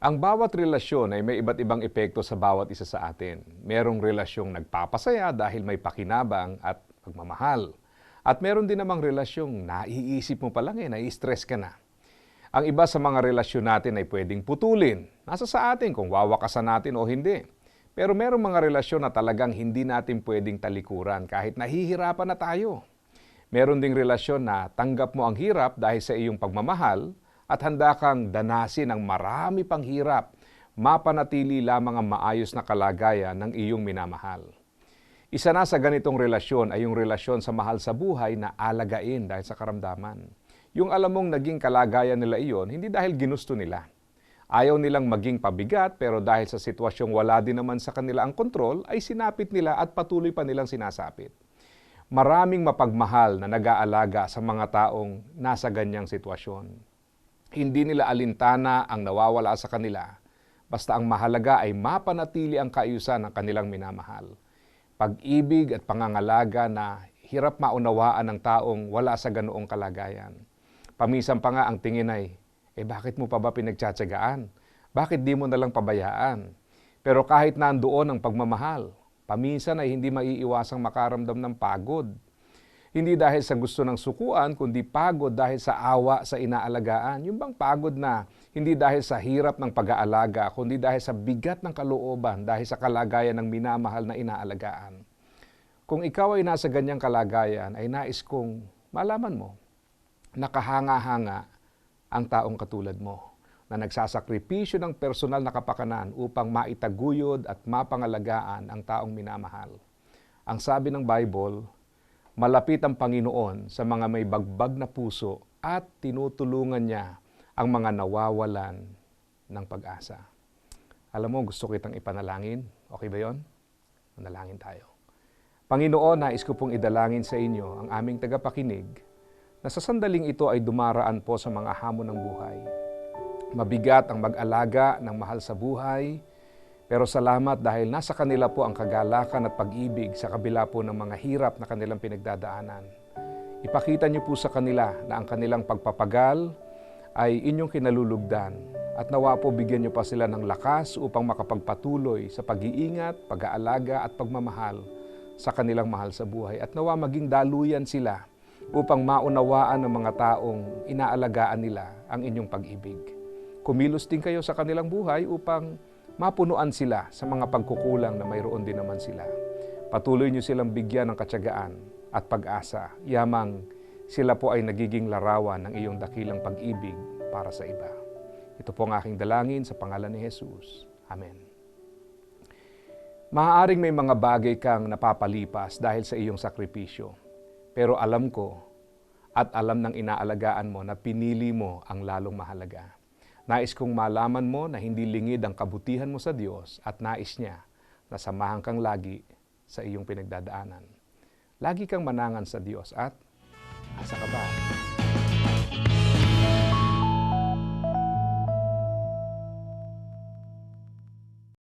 Ang bawat relasyon ay may iba't ibang epekto sa bawat isa sa atin. Merong relasyong nagpapasaya dahil may pakinabang at pagmamahal. At meron din namang relasyong naiisip mo pa lang eh, nai-stress ka na. Ang iba sa mga relasyon natin ay pwedeng putulin. Nasa sa atin kung wawakasan natin o hindi. Pero merong mga relasyon na talagang hindi natin pwedeng talikuran kahit nahihirapan na tayo. Meron ding relasyon na tanggap mo ang hirap dahil sa iyong pagmamahal at handa kang danasin ang marami pang hirap, mapanatili lamang ang maayos na kalagayan ng iyong minamahal. Isa na sa ganitong relasyon ay yung relasyon sa mahal sa buhay na alagain dahil sa karamdaman. Yung alam mong naging kalagayan nila iyon, hindi dahil ginusto nila. Ayaw nilang maging pabigat pero dahil sa sitwasyong wala din naman sa kanila ang kontrol, ay sinapit nila at patuloy pa nilang sinasapit. Maraming mapagmahal na nag-aalaga sa mga taong nasa ganyang sitwasyon. Hindi nila alintana ang nawawala sa kanila. Basta ang mahalaga ay mapanatili ang kaayusan ng kanilang minamahal. Pag-ibig at pangangalaga na hirap maunawaan ng taong wala sa ganoong kalagayan. Pamisan pa nga ang tingin ay, eh bakit mo pa ba pinagtsatsagaan? Bakit di mo nalang pabayaan? Pero kahit nandoon ang pagmamahal, paminsan ay hindi maiiwasang makaramdam ng pagod, hindi dahil sa gusto ng sukuan, kundi pagod dahil sa awa sa inaalagaan. Yung bang pagod na hindi dahil sa hirap ng pag-aalaga, kundi dahil sa bigat ng kalooban, dahil sa kalagayan ng minamahal na inaalagaan. Kung ikaw ay nasa ganyang kalagayan, ay nais kong malaman mo, nakahanga-hanga ang taong katulad mo na nagsasakripisyo ng personal na kapakanan upang maitaguyod at mapangalagaan ang taong minamahal. Ang sabi ng Bible, Malapit ang Panginoon sa mga may bagbag na puso at tinutulungan niya ang mga nawawalan ng pag-asa. Alam mo, gusto kitang ipanalangin. Okay ba yon? Manalangin tayo. Panginoon, nais ko pong idalangin sa inyo ang aming tagapakinig na sa sandaling ito ay dumaraan po sa mga hamon ng buhay. Mabigat ang mag-alaga ng mahal sa buhay, pero salamat dahil nasa kanila po ang kagalakan at pag-ibig sa kabila po ng mga hirap na kanilang pinagdadaanan. Ipakita niyo po sa kanila na ang kanilang pagpapagal ay inyong kinalulugdan at nawa po bigyan niyo pa sila ng lakas upang makapagpatuloy sa pag-iingat, pag-aalaga at pagmamahal sa kanilang mahal sa buhay at nawa maging daluyan sila upang maunawaan ng mga taong inaalagaan nila ang inyong pag-ibig. Kumilos din kayo sa kanilang buhay upang mapunuan sila sa mga pagkukulang na mayroon din naman sila. Patuloy niyo silang bigyan ng katsagaan at pag-asa, yamang sila po ay nagiging larawan ng iyong dakilang pag-ibig para sa iba. Ito po ang aking dalangin sa pangalan ni Jesus. Amen. Maaaring may mga bagay kang napapalipas dahil sa iyong sakripisyo. Pero alam ko at alam ng inaalagaan mo na pinili mo ang lalong mahalaga. Nais kong malaman mo na hindi lingid ang kabutihan mo sa Diyos at nais niya na samahan kang lagi sa iyong pinagdadaanan. Lagi kang manangan sa Diyos at asa ka ba?